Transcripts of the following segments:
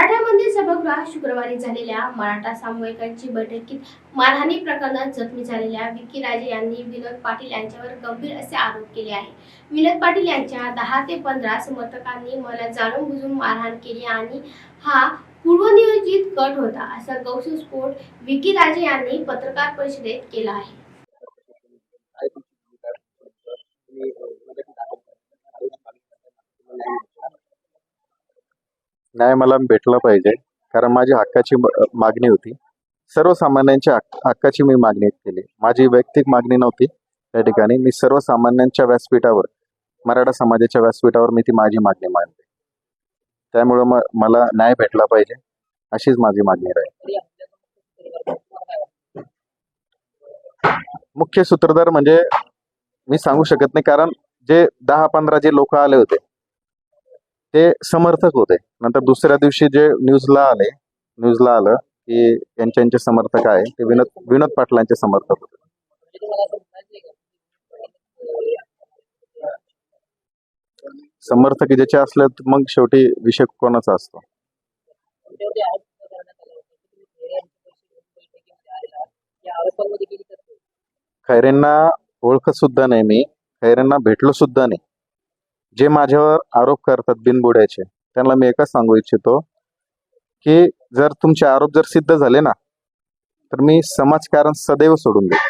मराठ्यामध्ये सभागृहात शुक्रवारी झालेल्या मराठा सामूहिकांची बैठकीत मारहाणी प्रकरणात जखमी झालेल्या विकी राजे यांनी विनोद पाटील यांच्यावर गंभीर असे आरोप केले आहे विनोद पाटील यांच्या दहा ते पंधरा समर्थकांनी मला जाणून बुजून मारहाण केली आणि हा पूर्वनियोजित कट होता असा गौसस्फोट विकी राजे यांनी पत्रकार परिषदेत केला आहे. न्याय मला भेटला पाहिजे. कारण माझी हक्काची मागणी होती. सर्वसामान्यांच्या हक्काची मी मागणी केली. माझी वैयक्तिक मागणी नव्हती त्या ठिकाणी. मी सर्वसामान्यांच्या व्यासपीठावर मराठा समाजाच्या व्यासपीठावर मी ती माझी मागणी मांडली. त्यामुळं मला न्याय भेटला पाहिजे अशीच माझी मागणी राहील. मुख्य सूत्रधार म्हणजे मी सांगू शकत नाही. कारण जे दहा पंधरा जे लोक आले होते ते समर्थक होते. नंतर दुसऱ्या दिवशी जे न्यूजला आले न्यूजला आलं की यांच्या यांचे समर्थक आहे. ते विनोद विनोद पाटलांचे समर्थक होते. समर्थक ज्याचे असले तर मग शेवटी विषय कोणाचा असतो? खैरेंना ओळखत सुद्धा नाही मी. खैरेंना भेटलो सुद्धा नाही. जे माझ्यावर आरोप करतात बिनबुड्याचे त्यांना मी एकच सांगू इच्छितो की जर तुमचे आरोप जर सिद्ध झाले ना तर मी समाजकारण सदैव सोडून देईन.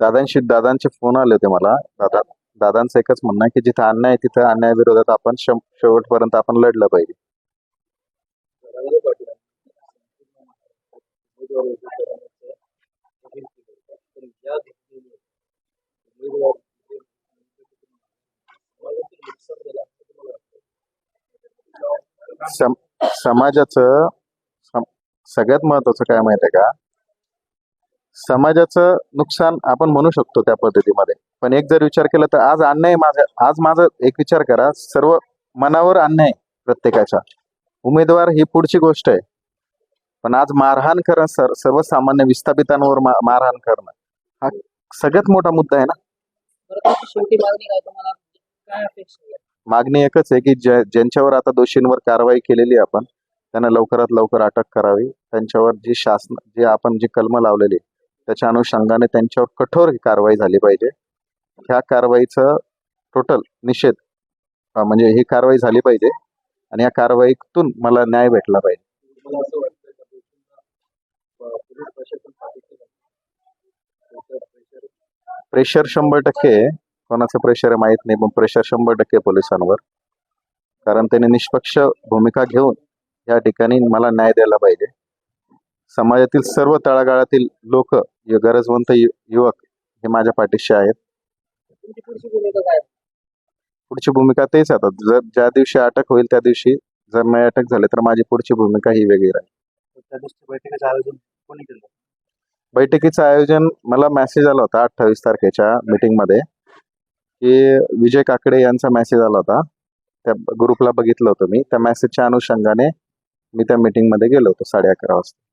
दादांशी दादांचे फोन आले होते मला. दादा दादांचं एकच म्हणणं आहे की जिथं अन्याय आहे तिथं अन्यायाविरोधात आपण शेवटपर्यंत आपण लढलं पाहिजे. सम समाजाचं सम- सगळ्यात महत्वाचं काय माहिती आहे का? समाजाचं नुकसान आपण म्हणू शकतो त्या पद्धतीमध्ये. पण एक जर विचार केला तर आज अन्याय माझा आज माझा एक विचार करा सर्व मनावर अन्याय आहे प्रत्येकाच्या उमेदवार ही पुढची गोष्ट आहे. पण आज मारहाण करणं सर सर्वसामान्य विस्थापितांवर मा- मारहाण करणं हा सगळ्यात मोठा मुद्दा आहे ना? शेवटी मागणी काय तुम्हाला? काय अपेक्षा मागणी एकच आहे की ज्या ज्यांच्यावर आता दोषींवर कारवाई केलेली आपण त्यांना लवकरात लवकर अटक करावी. त्यांच्यावर जी शासन जे आपण जी कलम लावलेली त्याच्या अनुषंगाने त्यांच्यावर कठोर कारवाई झाली पाहिजे. ह्या कारवाईचं टोटल निषेध म्हणजे ही कारवाई झाली पाहिजे आणि या कारवाईतून मला न्याय भेटला पाहिजे. प्रेशर शंभर टक्के. कोणाचं प्रेशर आहे माहीत नाही पण प्रेशर शंभर टक्के पोलिसांवर. कारण त्यांनी निष्पक्ष भूमिका घेऊन या ठिकाणी मला न्याय द्यायला पाहिजे. समाजातील सर्व तळागाळातील लोक गरजवंत युवक हे माझ्या पाठीशी आहेत. पुढची भूमिका तेच आता. जर ज्या दिवशी अटक होईल त्या दिवशी जर नाही अटक झाली तर माझी पुढची भूमिका ही वेगळी राहील. बैठकीचं आयोजन मला मेसेज आला होता अठ्ठावीस तारखेच्या मीटिंगमध्ये. की विजय काकडे यांचा मेसेज आला होता. त्या ग्रुपला बघितलं होतं मी. त्या मेसेजच्या अनुषंगाने मी त्या मीटिंगमध्ये गेलो होतो साडे अकरा वाजता.